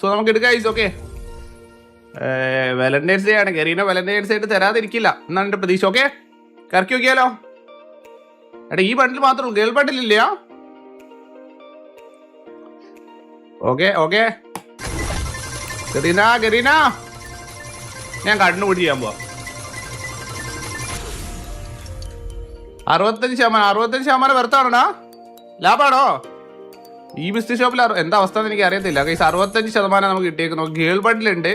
So നമുക്ക് എടുക്കാം okay Valentine's day ആണ്. കെറീന വാലന്റൈൻസ് ആയിട്ട് തരാതിരിക്കില്ല. എന്നാണ് എന്റെ പ്രതീക്ഷ ഓക്കെ കറക്കി നോക്കിയാലോ? എടാ ഈ ബണ്ടിൽ മാത്രമേ ഉള്ളൂ. ഗേൾ ബണ്ടിലില്ല ഓക്കെ ഓക്കെ ഗരീന ഗരീന. ഞാൻ കണ്ണു പിടി ചെയ്യാൻ പോവാ. അറുപത്തഞ്ച് ശതമാനം അറുപത്തഞ്ച് ശതമാനം വെറുത്താണോടാ ലാഭാണോ? ഈ മിസ്റ്റി ഷോപ്പിൽ എന്താ അവസ്ഥ എന്ന് എനിക്ക് അറിയത്തില്ല. കൈസ് അറുപത്തഞ്ച് ശതമാനം നമുക്ക് കിട്ടിയേക്കുന്നു. ഗേൾ ബണ്ടിലുണ്ട്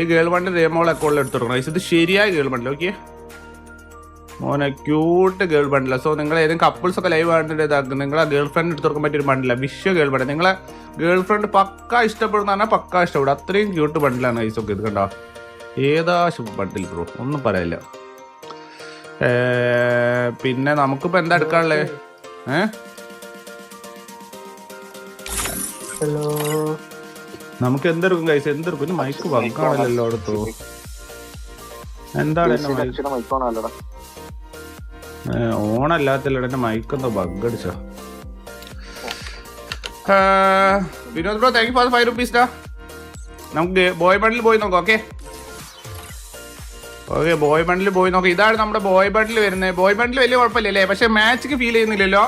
ഈ ഗേൾ ബണ്ടിൽ രേമോൾ അക്കൗണ്ടിൽ എടുത്തു കൊടുക്കണം. ഇത് ശരിയായ ഗേൾ ബണ്ടിൽ ഓക്കെ മോനെ ക്യൂട്ട് ഗേൾ ബണ്ടിൽ സോ നിങ്ങൾ ഏതെങ്കിലും കപ്പിൾസ് ഒക്കെ ലൈവ് ആയിട്ട് ഇതാക്കും. നിങ്ങളെ ഗേൾ ഫ്രണ്ട് എടുത്തു കൊടുക്കാൻ പറ്റിയ ഒരു ബണ്ടില വിശ്വ ഗേൾ ബണ്ടിൽ നിങ്ങളെ ഗേൾ ഫ്രണ്ട് പക്ക ഇഷ്ടപ്പെടുന്ന പറഞ്ഞാൽ പക്ക ഇഷ്ടപ്പെടും. അത്രയും ക്യൂട്ട് ബണ്ടിലാണ് ഐസ് ഒക്കെ ഇത് കണ്ടോ. ഏതാ ബണ്ടിൽ ബ്രോ ഒന്നും പറയില്ല. പിന്നെ നമുക്കിപ്പോ എന്താ എടുക്കാനുള്ളത് ഏ? ഹലോ. നമുക്ക് എന്തെടുക്കും? കൈസ് എന്തെടുക്കും ഇനി മൈക്ക് വക്കാണല്ലോ അടുത്തു എന്താണ് എന്നെ ഓണല്ലാത്തല്ലോ എന്റെ മൈക്ക് എന്തോ ബഗ് അടിച്ചോ. Vinod bro thank you for five rupees ഡാ നമുക്ക് ബോയ് ബണ്ടിൽ പോയി നോക്കാം ഓക്കെ ഓക്കെ ബോയ് ബണ്ടിൽ പോയി നോക്കാം. ഇതാണ് നമ്മുടെ ബോയ് ബണ്ടിൽ വരുന്നത്. ബോയ് ബണ്ടിൽ വലിയ കുഴപ്പമില്ലല്ലേ? പക്ഷെ മാച്ചിക്ക് ഫീൽ ചെയ്യുന്നില്ലല്ലോ.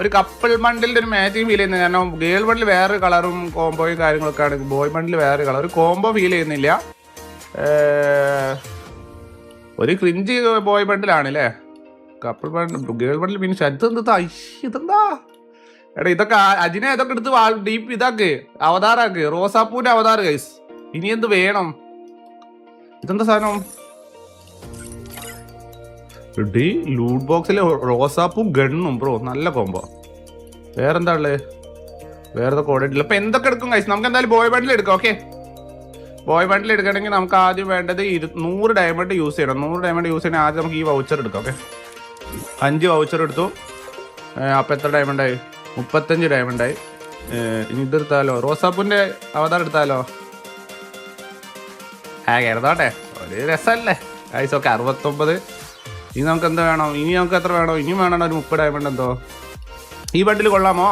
ഒരു കപ്പിൾ ബണ്ടിലിന്റെ ഒരു മാച്ചിങ് ഫീൽ ചെയ്യുന്നില്ല. കാരണം ഗേൾ ബണ്ടിൽ വേറെ കളറും കോംബോയും കാര്യങ്ങളൊക്കെ ആണ് ബോയ് ബണ്ടിൽ വേറെ കളർ ഒരു കോംബോ ഫീൽ ചെയ്യുന്നില്ല. ഒരു ക്രിഞ്ച് ബോയ് ബണ്ടിലാണ് അല്ലേ കപ്പിൾ ബണ്ട് ഗേൾ ബണ്ടിൽ പിന്നെ ഇതെന്താ ഇതെന്താ? എടാ ഇതൊക്കെ അജിനെ ഇതൊക്കെ എടുത്ത് ഡീപ്പ് ഇതാക്ക്. അവതാറാക്ക് റോസാപ്പൂന്റെ അവതാർ ഗൈസ് ഇനി എന്ത് വേണം? ഇതെന്താ സാധനം? ഡി ലൂട്ട് ബോക്സിലെ റോസാപ്പും ഗണ്ണും ബ്രോ നല്ല കോമ്പോ വേറെന്താ ഉള്ളത് വേറെ ഇല്ല അപ്പൊ എന്തൊക്കെ എടുക്കും കഴിച്ചു നമുക്ക് എന്തായാലും ബോയ് ബണ്ടിൽ എടുക്കാം ഓക്കെ ബോയ് ബണ്ടിൽ എടുക്കണമെങ്കിൽ നമുക്ക് ആദ്യം വേണ്ടത് ഇരു നൂറ് ഡയമണ്ട് യൂസ് ചെയ്യണം. നൂറ് ഡയമണ്ട് യൂസ് ചെയ്യണമെങ്കിൽ ആദ്യം നമുക്ക് ഈ വൗച്ചർ എടുക്കാം ഓക്കെ അഞ്ച് വൗച്ചർ എടുത്തു. അപ്പം എത്ര ഡയമണ്ടായി മുപ്പത്തഞ്ച് ഡയമണ്ടായി ഇനി ഇതെടുത്താലോ റോസാപ്പൂന്റെ അവതാർ എടുത്താലോ? ആ കരുതോട്ടെ ഒരു രസമല്ലേ? ആയിസ് ഓക്കെ അറുപത്തൊമ്പത്. ഇനി നമുക്ക് എന്താ വേണം? ഇനി നമുക്ക് എത്ര വേണോ? ഇനി വേണോ ഒരു മുപ്പത് ഡയമണ്ട് എന്തോ? ഈ ബണ്ടിൽ കൊള്ളാമോ.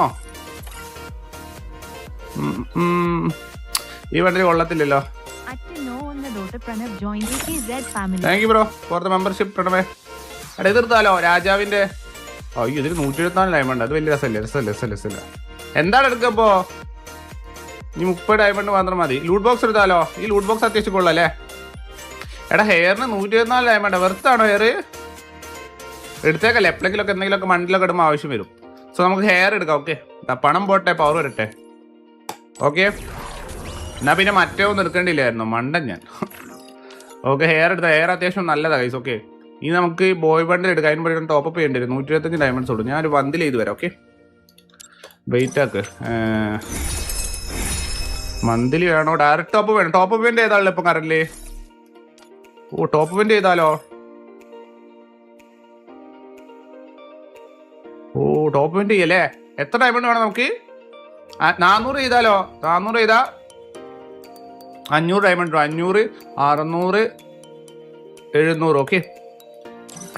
ഈ bundle കൊള്ളത്തില്ലല്ലോ. Thank you bro for the membership പ്രണമേ എടാ എതിർത്താലോ രാജാവിന്റെ അയ്യോ ഇതിന് നൂറ്റി എഴുപത്തിനാല് ഡയമണ്ട് അത് വലിയ രസമല്ലേ? രസമല്ല? രസമല്ല? രസമല്ല? എന്താണ് എടുക്കപ്പോ ഇനി മുപ്പത് ഡയമണ്ട് മാത്രം മതി. ലൂട്ട് ബോക്സ് എടുത്താലോ? ഈ ലൂട്ട് ബോക്സ് അത്യാവശ്യം കൊള്ളാം അല്ലേ? എടാ ഹെയറിന് നൂറ്റി ഇരുപത്തിനാല് ഡയമണ്ട് വെറുത്താണോ ഹെയർ എടുത്തേക്കല്ലേ. എപ്പോഴെങ്കിലൊക്കെ എന്തെങ്കിലുമൊക്കെ മണ്ണിലൊക്കെ ഇടുമ്പോൾ ആവശ്യം വരും. സോ നമുക്ക് ഹെയർ എടുക്കാം ഓക്കെ പണം പോട്ടെ പവർ വരട്ടെ. ഓക്കെ എന്നാ പിന്നെ മറ്റേ ഒന്നും എടുക്കേണ്ടില്ലായിരുന്നു മണ്ടൻ ഞാൻ. ഓക്കെ ഹെയർ എടുത്ത ഹെയർ അത്യാവശ്യം നല്ലതാണ് ഗൈസ് ഓക്കെ ഇനി നമുക്ക് ബോയ് ബണ്ടിൽ എടുക്കാം അതിന് വേണ്ടി ടോപ്പ് അപ്പ് ചെയ്യേണ്ടി വരും. നൂറ്റി ഇരുപത്തഞ്ച് ഡയമണ്ട്സ് ഉള്ളൂ. ഞാനൊരു വന്തിൽ ചെയ്ത് വരാം ഓക്കെ വെയിറ്റ് ആക്ക്. മന്ത്ലി വേണോ? ഡയറക്റ്റ് ടോപ്പ് വേണം. ടോപ്പ് പേന്റ് ഏതാണല്ലോ ഇപ്പം കറന്റ് ഓ ടോപ്പ് പേന്റ് ചെയ്താലോ പേന്റ് ചെയ്യല്ലേ എത്ര ഡയമണ്ട് വേണം നമുക്ക്? നാനൂറ് ചെയ്താലോ? നാനൂറ് ചെയ്താ? അഞ്ഞൂറ് ഡയമണ്ട് അഞ്ഞൂറ് അറുന്നൂറ് എഴുന്നൂറ്. ഓക്കെ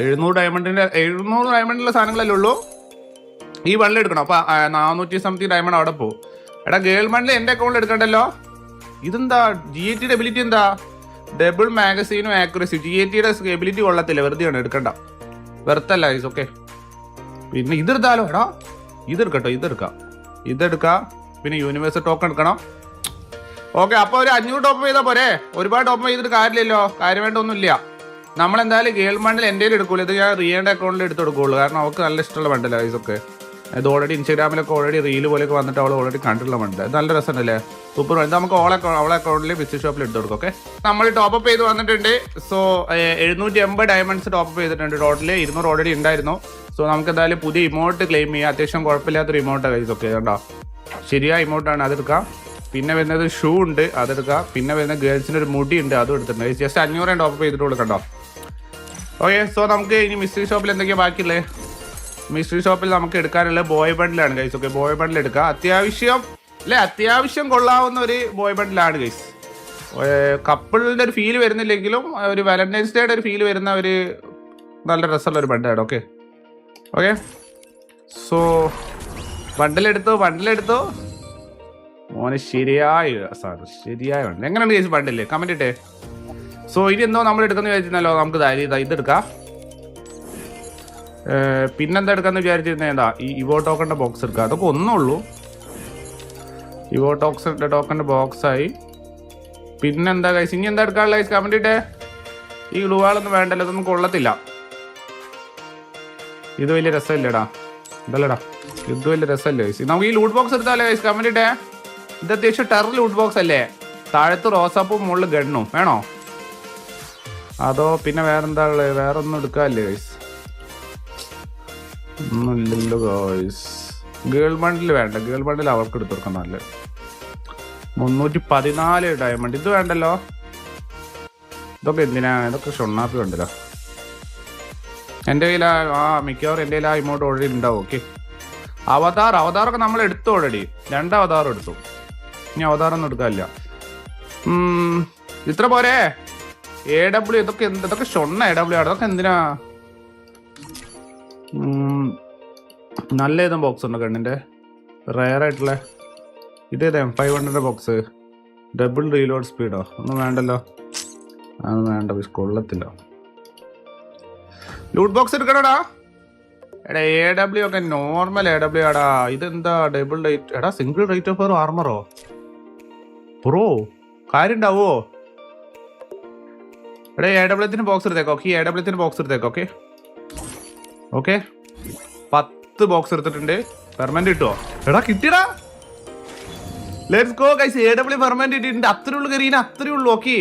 എഴുന്നൂറ് ഡയമണ്ടിന്റെ എഴുന്നൂറ് ഡയമണ്ടിലെ സാധനങ്ങളല്ലേ ഉള്ളൂ? ഈ വണ്ണിൽ എടുക്കണം. അപ്പൊ നാനൂറ്റി സംതിങ് ഡയമണ്ട് അവിടെ പോകും. എടാ ഗേൾ മണ്ണിൽ എന്റെ അക്കൗണ്ടിൽ എടുക്കണ്ടല്ലോ? ഇതെന്താ? ജി എ ടിയുടെ എബിലിറ്റി എന്താ? ഡബിൾ മാഗസീനും ആക്യുറസി ജി എ ടിയുടെ എബിലിറ്റി കൊള്ളത്തില്ല. വെറുതെയാണ് എടുക്കണ്ട. വെറുത്തല്ല ഗൈസ് ഓക്കെ പിന്നെ ഇതെടുത്താലോ? എടാ ഇതെടുക്കട്ടോ ഇതെടുക്കാം. ഇതെടുക്കാം പിന്നെ യൂണിവേഴ്സ് ടോക്കൺ എടുക്കണം. ഓക്കെ അപ്പോൾ ഒരു അഞ്ഞൂറ് ടോപ്പ് ചെയ്താൽ പോരെ. ഒരുപാട് ടോപ്പ് ചെയ്തിട്ട് കാര്യമില്ലല്ലോ. കാര്യമായിട്ടൊന്നുമില്ല നമ്മൾ എന്തായാലും ഗേൾ മണ്ടിൽ എന്റെ എടുക്കൂല ഇത് ഞാൻ റിയേണ്ട അക്കൗണ്ടിൽ എടുത്ത് കൊടുക്കുള്ളൂ. കാരണം അവൾക്ക് നല്ല ഇഷ്ടമുള്ള ബണ്ടല്ല ഒക്കെ. ഇത് ഓൾറെഡി ഇൻസ്റ്റാഗ്രാമിലൊക്കെ ഓൾറെഡി റീൽ പോലെയൊക്കെ വന്നിട്ട് അവൾ ഓൾറെഡി കണ്ടിട്ടുള്ള ഇത് നല്ല രസമുണ്ടല്ലേ? സൂപ്പർ ഇത് നമുക്ക് ഓളെ അവളെ അക്കൗണ്ടിൽ ബിസിനസ് ഷോപ്പിൽ എടുത്ത് കൊടുക്കും ഓക്കെ നമ്മൾ ടോപ്പ് അപ്പ് ചെയ്ത് വന്നിട്ടുണ്ട്. സോ എഴുന്നൂറ്റി എൺപത് ഡയമണ്ട്സ് ടോപ്പ് അപ്പ് ചെയ്തിട്ടുണ്ട്. ടോട്ടൽ ഇരുന്നൂറ് ഓൾറെഡി ഉണ്ടായിരുന്നു. സോ നമുക്ക് എന്തായാലും പുതിയ ഇമോട്ട് ക്ലെയിം ചെയ്യാം. അത്യാവശ്യം കുഴപ്പമില്ലാത്തൊരു ഇമോട്ടാണ് ഇതൊക്കെ കണ്ടോ? ശരിയായ ഇമോട്ടാണ് അതെടുക്കാം പിന്നെ വരുന്നത് ഷൂ ഉണ്ട് അതെടുക്കാം പിന്നെ വരുന്ന ഗേൾസിന് ഒരു മുടി ഉണ്ട് അതും എടുത്തിട്ടുണ്ട്. ജസ്റ്റ് അഞ്ഞൂറ് ടോപ്പ് ചെയ്തിട്ടുള്ളൂ കണ്ടോ? ഓക്കെ സോ നമുക്ക് ഇനി മിസ്റ്ററി ഷോപ്പിൽ എന്തൊക്കെയാണ് ബാക്കിയുള്ളത് മിസ്റ്ററി ഷോപ്പിൽ നമുക്ക് എടുക്കാനുള്ള ബോയ് ബണ്ടിലാണ് ഗൈസ് ഓക്കെ ബോയ് ബണ്ടിൽ എടുക്കാം. അത്യാവശ്യം അല്ലെ? അത്യാവശ്യം കൊള്ളാവുന്ന ഒരു ബോയ് ബണ്ടിലാണ് ഗൈസ് കപ്പിളിന്റെ ഒരു ഫീൽ വരുന്നില്ലെങ്കിലും ഒരു വാലന്റൈൻസ് ഡേയുടെ ഒരു ഫീൽ വരുന്ന ഒരു നല്ല രസമുള്ള ഒരു ബണ്ടാണ് ഓക്കെ ഓക്കെ സോ ബണ്ടിലെടുത്തു ബണ്ടിലെടുത്തു മോനെ ശരിയായ സാറ് ശരിയായ വണ്ടി എങ്ങനെയാണ് കേസ് വണ്ടില്ലേ കമന്റ് ഇട്ടേ. സോ ഇനി എന്തോ നമ്മൾ എടുക്കുന്ന വിചാരിച്ചിരുന്നല്ലോ നമുക്ക് ഇതെടുക്കാം പിന്നെന്താ എടുക്കാന്ന് വിചാരിച്ചിരുന്ന? എന്താ ഈ ഇവോ ടോക്കന്റെ ബോക്സ് എടുക്കുക അതൊക്കെ ഒന്നുള്ളൂ. ഇവോ ടോക്സ് ടോക്കന്റെ ബോക്സ് ആയി. പിന്നെന്താ കൈസ് ഇനി എന്താ എടുക്കാനുള്ള കൈസ് കമന്റ് ഇട്ടേ. ഈ ഗ്ലൂവാളൊന്നും വേണ്ടല്ലോ ഇതൊന്നും കൊള്ളത്തില്ല. ഇത് വലിയ രസമില്ലടാ. ഇതല്ലടാ. ഇത് വലിയ രസമല്ലേ കഴിച്ച് നമുക്ക് ഈ ലൂട്ട് ബോക്സ് എടുത്താലോ കഴിച്ച് കമന്റ് ഇട്ടേ. ഇത് അത്യാവശ്യം ടെറർ ലൂട്ട് ബോക്സ് അല്ലേ? താഴത്ത് റോസാപ്പും മുകളിൽ ഗണ്ണും. വേണോ? അതോ പിന്നെ വേറെന്താ ഉള്ളത്? വേറെ ഒന്നും എടുക്കാല്ലേ ഗൈസ് ഒന്നുമില്ലല്ലോ ഗേൾ ബണ്ടിൽ വേണ്ട. ഗേൾ ബണ്ടിൽ അവർക്ക് എടുത്തു നല്ല. മുന്നൂറ്റി പതിനാല് ഡയമണ്ട് ഇത് വേണ്ടല്ലോ? ഇതൊക്കെ എന്തിനാ? ഇതൊക്കെ ഷൊണ്ണാപ്പി ഉണ്ടല്ലോ എന്റെ കയ്യിൽ ആ- മിക്കവാറും എന്റെ കയ്യിൽ ആ ഇമോട്ട് ഓൾറെഡി ഉണ്ടാവും ഓക്കെ അവതാർ അവതാറൊക്കെ നമ്മൾ എടുത്തു ഓൾറെഡി രണ്ട് അവതാറും എടുത്തു. ഇനി അവതാറൊന്നും എടുക്കാനില്ല. ഇത്ര പോരെ? എ ഡബ്ല്യു ഇതൊക്കെ എന്ത് ഇതൊക്കെ ഷൊണ്ണ എ ഡബ്ല്യു ആണ്. ഇതൊക്കെ എന്തിനാ? നല്ല ഏതും ബോക്സ് ഉണ്ടോ കണ്ണിന്റെ. റയർ ആയിട്ടുള്ള ഇതേതാ five hundred box double reload സ്പീഡോ ഒന്നും വേണ്ടല്ലോ. അതൊന്നും വേണ്ട കൊള്ളത്തില്ല. ലൂട്ട് ബോക്സ് എടുക്കണോടാ? എടാ എ ഡബ്ല്യു ഒക്കെ നോർമൽ എ ഡബ്ല്യു ആടാ. ഇതെന്താ ഡബിൾ റേറ്റ് എടാ സിംഗിൾ റേറ്റ് ഓഫ് ആർമറോ പ്രോ കാര്യം ഉണ്ടാവോ എടാ എ ഡബ്ല്യൂത്തിന് ബോക്സ് എടുത്തേക്കോ ഓക്കെ എ ഡബ്ല്യൂത്തിന് ബോക്സ് എടുത്തേക്കോ ഓക്കെ ഓക്കെ. പത്ത് ബോക്സ് എടുത്തിട്ടുണ്ട്. പെർമനന്റ് കിട്ടുമോ എടാ കിട്ടിയടാ. Let's go guys A W permanent കിട്ടിയിട്ടുണ്ട്. അത്രേ ഉള്ളൂ കരീന അത്രേ ഉള്ളൂ ഓക്കെ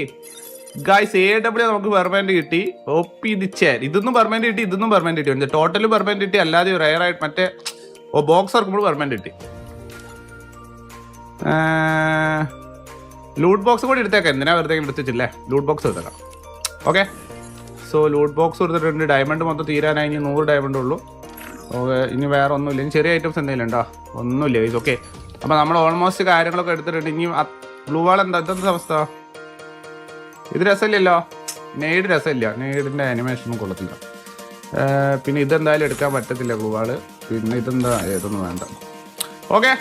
ഗൈസ് എ ഡബ്ല്യൂ നമുക്ക് പെർമനന്റ് കിട്ടി. ഒപ്പി ചേർ ഇതൊന്നും പെർമനന്റ് കിട്ടി ഇതൊന്നും പെർമനന്റ് കിട്ടി. ടോട്ടൽ പെർമനന്റ് കിട്ടി. അല്ലാതെ റയർ ആയിട്ട് മറ്റേ ഓ ബോക്സ് ഇറക്കുമ്പോൾ പെർമനന്റ് കിട്ടി. ലൂട്ട് ബോക്സ് കൂടി എടുത്തേക്കാം. എന്തിനാ വെറുതെ എടുത്തിട്ടില്ലേ ലൂട്ട് ബോക്സ് എടുത്തേക്കാം. ഓക്കെ സോ ലൂട്ട് ബോക്സ് കൊടുത്തിട്ടുണ്ട് ഡയമണ്ട് മൊത്തം തീരാനായി. ഇനി നൂറ് ഡയമണ്ട് ഉള്ളൂ. ഓക്കെ ഇനി വേറെ ഒന്നുമില്ല ഇനി ചെറിയ ഐറ്റംസ് എന്തെങ്കിലും ഉണ്ടോ? ഒന്നുമില്ല ഇത് ഓക്കെ അപ്പോൾ നമ്മൾ ഓൾമോസ്റ്റ് കാര്യങ്ങളൊക്കെ എടുത്തിട്ടുണ്ട്. ഇനി ബ്ലൂ വാൾ എന്താ? ഇതെന്താ അവസ്ഥ? ഇത് രസമില്ലല്ലോ. നെയ്ഡ് രസമില്ല. നെയ്ഡിന്റെ അനിമേഷനും കൊള്ളത്തില്ല. പിന്നെ ഇതെന്തായാലും എടുക്കാൻ പറ്റത്തില്ല ബ്ലൂ വാൾ പിന്നെ ഇതെന്താ? ഏതൊന്നും വേണ്ട. ഓക്കെ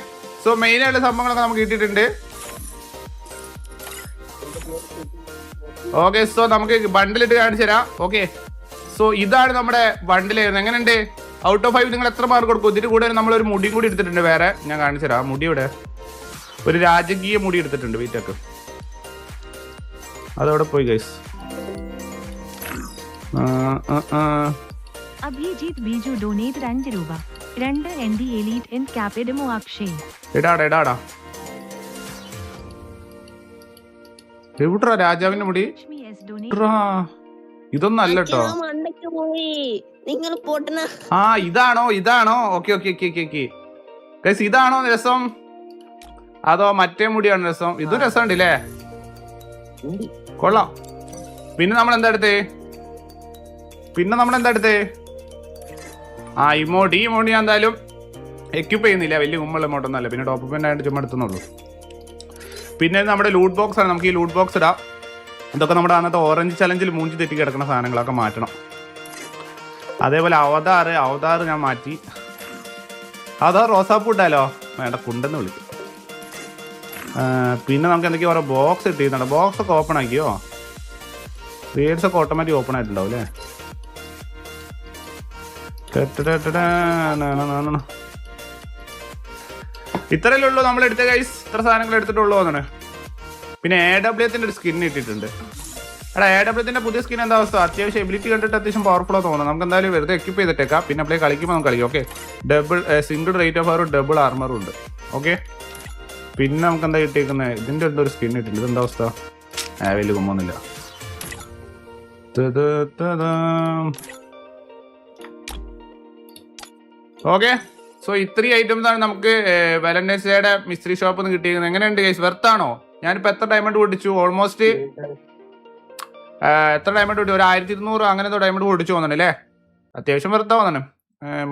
സോ മെയിനായിട്ടുള്ള സംഭവങ്ങളൊക്കെ നമുക്ക് കിട്ടിയിട്ടുണ്ട്. ഓക്കെ സോ നമുക്ക് ബണ്ടിലിട്ട് കാണിച്ചു തരാം. ഓക്കെ സോ ഇതാണ് നമ്മുടെ ബണ്ടിൽ എങ്ങനെയുണ്ട്? ഔട്ട് ഓഫ് ഫൈവ് നിങ്ങൾ എത്ര മാർക്ക് കൊടുക്കും? ഇതിന് കൂടെ നമ്മൾ ഒരു മുടി കൂടി എടുത്തിട്ടുണ്ട് വേറെ. ഞാൻ കാണിച്ചു തരാം. മുടി ഇവിടെ. ഒരു രാജകീയ മുടി എടുത്തിട്ടുണ്ട് വീറ്റൊക്കെ അതവിടെ പോയി ഗൈസ് അഭിജിത്ത് ബിജു രണ്ട് രൂപ. രണ്ട് എൻ ഡി എലീറ്റ് ഇൻ ക്യാപിഡമോ അക്ഷയ് ഇടാടാ ഇടാടാ. എവിടാ രാജാവിന്റെ മുടി? ഇതൊന്നല്ല. കേട്ടോ നിങ്ങൾ ആ ഇതാണോ ഇതാണോ? Okay okay okay okay okay. Guys ഇതാണോ രസം? അതോ മറ്റേ മുടിയാണ് രസം? ഇതും രസമുണ്ടല്ലേ കൊള്ളാം. പിന്നെ നമ്മൾ എന്താ എടുത്തേ? പിന്നെ നമ്മൾ എന്താ എടുത്തേ? ആ ഇമോട്ട് ഈ ഇമോട്ട് ഞാൻ എന്തായാലും എക്യൂപ്പ് ചെയ്യുന്നില്ല. വലിയ കുമ്പുള്ള ഇമോട്ടൊന്നും അല്ല. പിന്നെ ടോപ്പ് പെൻ ആയിട്ട് ചുമ്മാ എടുത്തുന്നുള്ളൂ പിന്നെ നമ്മുടെ ലൂട്ട് ബോക്സ് ആണ് നമുക്ക് ഈ ലൂട്ട് ബോക്സ് ഇടാം ഇതൊക്കെ നമ്മുടെ അന്നത്തെ ഓറഞ്ച് ചലഞ്ചിൽ മൂഞ്ചി തെറ്റി കിടക്കുന്ന സാധനങ്ങളൊക്കെ മാറ്റണം അതേപോലെ അവതാർ അവതാർ ഞാൻ മാറ്റി അവതാർ റോസാപ്പൂ ഇട്ടാലോ വേണ്ട കുണ്ടെന്ന് വിളിക്കും പിന്നെ നമുക്ക് എന്തൊക്കെയാ പറയുക ബോക്സ് ഇട്ടിരുന്നുണ്ട് ബോക്സ് ഒക്കെ ഓപ്പൺ ആക്കിയോ റീഡ്സ് ഒക്കെ ഓട്ടോമാറ്റിക് ഓപ്പൺ ആയിട്ടുണ്ടാവും അല്ലേ ഇത്രയല്ലേ ഉള്ളൂ നമ്മൾ എടുത്ത കൈസ് ഇത്ര സാധനങ്ങൾ എടുത്തിട്ടുള്ളൂ എന്നാണ് പിന്നെ എ ഡബ്ല്യൂത്തിന്റെ ഒരു സ്കിൻ ഇട്ടിട്ടുണ്ട്. എടാ എ ഡബ്ല്യൂത്തിന്റെ പുതിയ സ്കിൻ എന്താ അവസ്ഥ? അത്യാവശ്യം എബിലിറ്റി കണ്ടിട്ട് അത്യാവശ്യം പവർഫുൾ തോന്നുന്നു. നമുക്ക് എന്തായാലും വെറുതെ എക്യൂപ്പ് ചെയ്തിട്ടേക്കാം. പിന്നെ പ്ലേ കളിക്കുമ്പോൾ നമുക്ക് കളിക്കാം okay double single rate of ആറും ഡബിൾ ആർമറും ഉണ്ട് ഓക്കെ പിന്നെ നമുക്ക് എന്താ കിട്ടിയേക്കുന്നത് ഇതിന്റെ ഒരു സ്കിൻ ഇട്ടിട്ടുണ്ട്. ഇതെന്താ അവസ്ഥ? വലിയ കുമ്പൊന്നുമില്ല ഓക്കെ സോ ഇത്രയും ഐറ്റംസ് ആണ് നമുക്ക് വാലന്റൈൻസ് ഡേയുടെ മിസ്ത്രി ഷോപ്പിൽ നിന്ന് കിട്ടിയിരിക്കുന്നത്. എങ്ങനെയുണ്ട് ഗൈസ് വെർത്താണോ ഞാനിപ്പോ എത്ര ഡയമണ്ട് പൊടിച്ചു ഓൾമോസ്റ്റ് എത്ര ഡയമണ്ട് പൊട്ടി? ഒരു ആയിരത്തി ഇരുന്നൂറ് അങ്ങനെ എന്തോ ഡയമണ്ട് പൊടിച്ചു പോകുന്നുണ്ട് അല്ലേ അത്യാവശ്യം വെറുതെ പോകുന്നു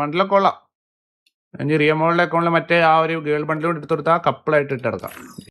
മണ്ടിലൊക്കെ കൊള്ളാം. റിയമോളിലെ റിയമോളുടെ അക്കൗണ്ടിൽ മറ്റേ ആ ഒരു ഗേൾ ബണ്ടിലോട്ട് എടുത്തു കൊടുത്താൽ കപ്പിളായിട്ട് ഇട്ടെടുക്കാം